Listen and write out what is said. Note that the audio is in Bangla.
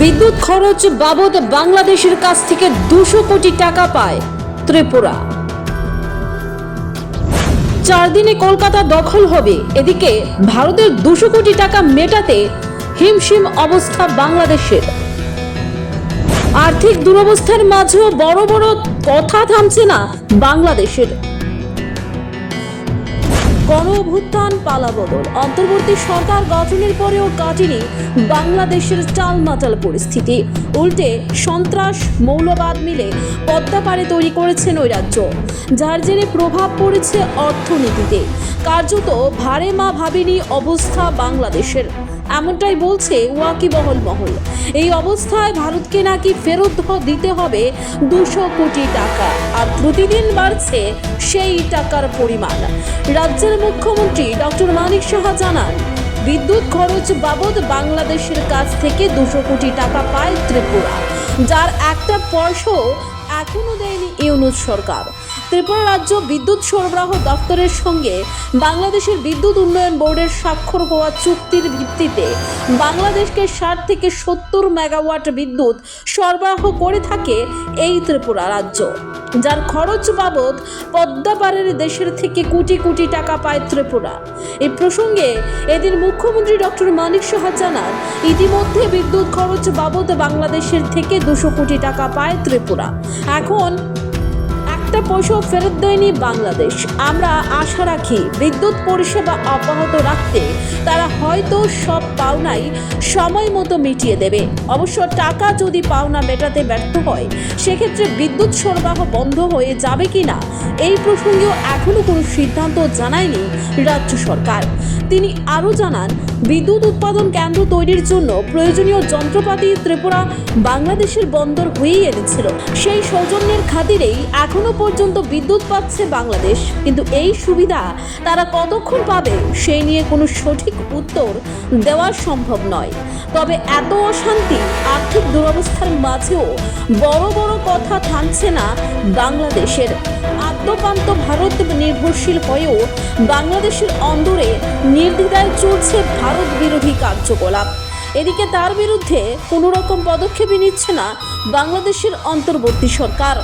বিদ্যুৎ খরচ বাবদ বাংলাদেশের কাছ থেকে দুশো কোটি টাকা পায় ত্রিপুরা। চার দিনে কলকাতা দখল হবে। এদিকে ভারতের দুশো কোটি টাকা মেটাতে হিমশিম অবস্থা বাংলাদেশের। আর্থিক দুরবস্থার মাঝেও বড় বড় কথা থামছে না বাংলাদেশের। গণ অভ্যুত্থান পালাবদল অন্তর্বর্তী সরকার গঠনের পরেও কাটেনি বাংলাদেশের টালমাটাল পরিস্থিতি। উল্টে সন্ত্রাস, মৌলবাদ মিলে পদ্মাপাড়ে তৈরি করেছে নৈরাজ্য যার জেরে প্রভাব পড়েছে অর্থনীতিতে। কার্যত ভারে মা ভাবিনি অবস্থা বাংলাদেশের। এমনটাই বলছে ওয়াকিবহল মহল। এই অবস্থায় ভারতকে নাকি ফেরত দিতে হবে দুশো কোটি টাকা। আর প্রতিদিন বাড়ছে সেই টাকার পরিমাণ। রাজ্যের মুখ্যমন্ত্রী ডক্টর মানিক সাহা জানান, বিদ্যুৎ খরচ বাবদ বাংলাদেশের কাছ থেকে দুশো কোটি টাকা পায় ত্রিপুরা, যার একটা পয়সাও এখনও দেয়নি ইউনুস সরকার। ত্রিপুরা রাজ্য বিদ্যুৎ সরবরাহ দপ্তরের সঙ্গে বাংলাদেশের বিদ্যুৎ উন্নয়ন বোর্ডের স্বাক্ষর হওয়া চুক্তির ভিত্তিতে বাংলাদেশকে ষাট থেকে সত্তর মেগাওয়াট বিদ্যুৎ সরবরাহ করে থাকে এই ত্রিপুরা রাজ্য। যার খরচ বাবদ পদ্মাপাড়ের দেশের থেকে কোটি কোটি টাকা পায় ত্রিপুরা। এই প্রসঙ্গে এদিন মুখ্যমন্ত্রী ডক্টর মানিক সাহা জানান, ইতিমধ্যে বিদ্যুৎ খরচ বাবদ বাংলাদেশের থেকে দুশো কোটি টাকা পায় ত্রিপুরা। এখন একটা পয়সাও ফেরত দেয়নি বাংলাদেশ। আমরা আশা রাখি বিদ্যুৎ পরিষেবা অব্যাহত রাখতে তারা হয়তো সব পাওনাই সময় মতো মিটিয়ে দেবে। অবশ্য টাকা যদি পাওনা মেটাতে ব্যর্থ হয়, সেক্ষেত্রে বিদ্যুৎ সরবরাহ বন্ধ হয়ে যাবে কিনা এই প্রসঙ্গেও এখনও কোনো সিদ্ধান্ত জানায়নি রাজ্য সরকার। তিনি আরও জানান, বিদ্যুৎ উৎপাদন কেন্দ্র তৈরির জন্য প্রয়োজনীয় যন্ত্রপাতি ত্রিপুরা বাংলাদেশের বন্দর হয়েই এনেছিল। সেই সৌজন্যের খাতিরেই এখনও পর্যন্ত বিদ্যুৎ পাচ্ছে বাংলাদেশ। কিন্তু এই সুবিধা তারা কতক্ষণ পাবে, সেই নিয়ে কোনো সঠিক উত্তর দেওয়া সম্ভব নয়। তবে এত অশান্তি, আর্থিক দুরবস্থার মাঝেও বড় বড় কথা থামছে না বাংলাদেশের। আদ্যপান্ত ভারত নির্ভরশীল হয়েও বাংলাদেশের অন্দরে নির্দ্বিধায় চলছে ভারত বিরোধী কার্যকলাপ। এদিকে তার বিরুদ্ধে কোনো রকম পদক্ষেপই নিচ্ছে না বাংলাদেশের অন্তর্বর্তী সরকার।